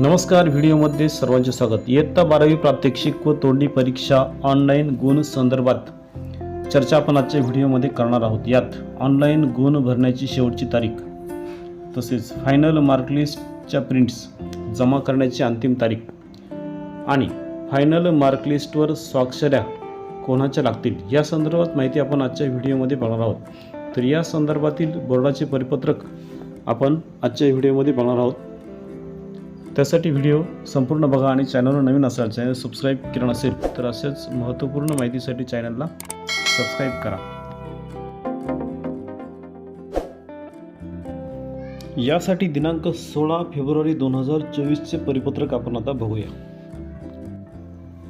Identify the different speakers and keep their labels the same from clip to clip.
Speaker 1: नमस्कार व्हिडिओमध्ये सर्वांचे स्वागत. इयत्ता बारावी प्रात्यक्षिक व तोंडी परीक्षा ऑनलाईन गुण संदर्भात चर्चा आपण आजच्या व्हिडिओमध्ये करणार आहोत. यात ऑनलाईन गुण भरण्याची शेवटची तारीख तसेच फायनल मार्कलिस्टच्या प्रिंट्स जमा करण्याची अंतिम तारीख आणि फायनल मार्कलिस्टवर स्वाक्षऱ्या कोणाच्या लागतील या संदर्भात माहिती आपण आजच्या व्हिडिओमध्ये बघणार आहोत. तर या संदर्भातील बोर्डाचे परिपत्रक आपण आजच्या व्हिडिओमध्ये बघणार आहोत. त्यासाठी व्हिडिओ संपूर्ण बघा आणि चॅनलवर नवीन असाल चॅनल सबस्क्राईब केलं नसेल तर अशाच महत्त्वपूर्ण माहितीसाठी चॅनलला सबस्क्राईब करा. यासाठी दिनांक सोळा फेब्रुवारी दोन हजार चोवीसचे परिपत्रक आपण आता बघूया.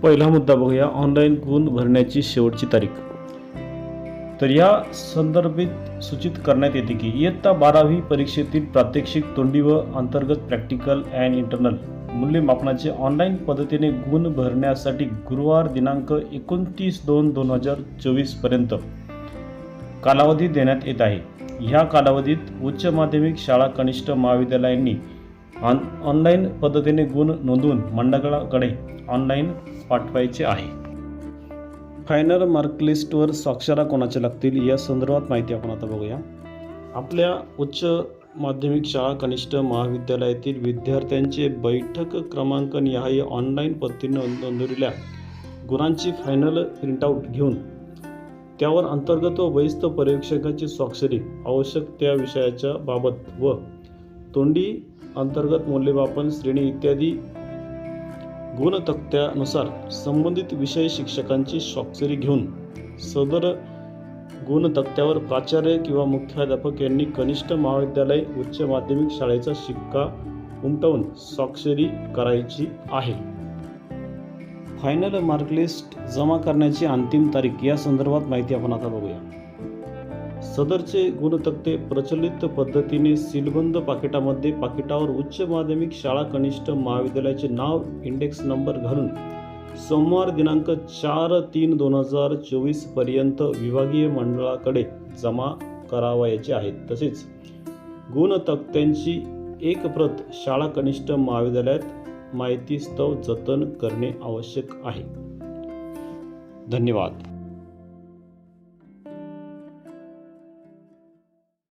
Speaker 1: पहिला मुद्दा बघूया ऑनलाईन गुण भरण्याची शेवटची तारीख. तर या संदर्भित सूचित करण्यात येते की इयत्ता बारावी परीक्षेतील प्रात्यक्षिक तोंडी व अंतर्गत प्रॅक्टिकल अँड इंटरनल मूल्यमापनाचे ऑनलाईन पद्धतीने गुण भरण्यासाठी गुरुवार दिनांक एकोणतीस दोन दोन हजार चोवीसपर्यंत कालावधी देण्यात येत आहे. ह्या कालावधीत उच्च माध्यमिक शाळा कनिष्ठ महाविद्यालयांनी ऑन ऑनलाईन पद्धतीने गुण नोंदवून मंडळाकडे ऑनलाईन पाठवायचे आहे. फायनल मार्कलिस्टवर स्वाक्षरा कोणाच्या लागतील या संदर्भात माहिती आपण आता बघूया. आपल्या उच्च माध्यमिक शाळा कनिष्ठ महाविद्यालयातील विद्यार्थ्यांचे बैठक क्रमांक निहाय ऑनलाईन पद्धतीने नोंदवलेल्या गुणांची फायनल प्रिंटआउट घेऊन. त्यावर अंतर्गत व वरिष्ठ पर्यवेक्षकाची स्वाक्षरी आवश्यक त्या विषयाच्या बाबत व तोंडी अंतर्गत मूल्यमापन श्रेणी इत्यादी गुणतक्त्यानुसार संबंधित विषय शिक्षकांची स्वाक्षरी घेऊन सदर गुणतक्त्यावर प्राचार्य किंवा मुख्याध्यापक यांनी कनिष्ठ महाविद्यालय उच्च माध्यमिक शाळेचा शिक्का उमटवून स्वाक्षरी करायची आहे. फायनल मार्कलिस्ट जमा करण्याची अंतिम तारीख या संदर्भात माहिती आपण आता बघूया. सदरचे गुणतक्ते प्रचलित पद्धतीने सीलबंद पाकिटामध्ये पाकिटावर उच्च माध्यमिक शाळा कनिष्ठ महाविद्यालयाचे नाव इंडेक्स नंबर घालून सोमवार दिनांक चार तीन दोन हजार चोवीसपर्यंत विभागीय मंडळाकडे जमा करावयाचे आहेत. तसेच गुणतक्त्यांची एक प्रत शाळा कनिष्ठ महाविद्यालयात माहितीस्तव जतन करणे आवश्यक आहे. धन्यवाद.